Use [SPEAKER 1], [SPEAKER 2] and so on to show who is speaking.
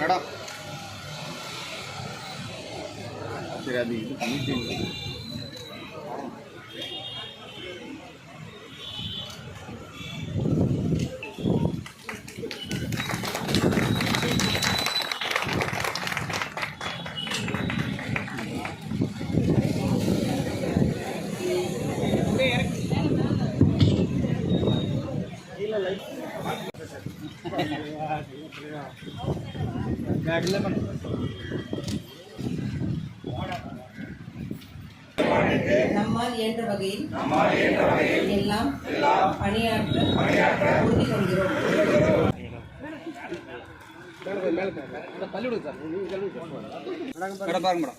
[SPEAKER 1] Madam সেরা দিই আমি দিন
[SPEAKER 2] நம்மால் இயன்ற வகையில் எல்லாம் பணியாற்ற உறுதி கொள்கிறோம்
[SPEAKER 1] மேடம் பாருங்க மேடம்.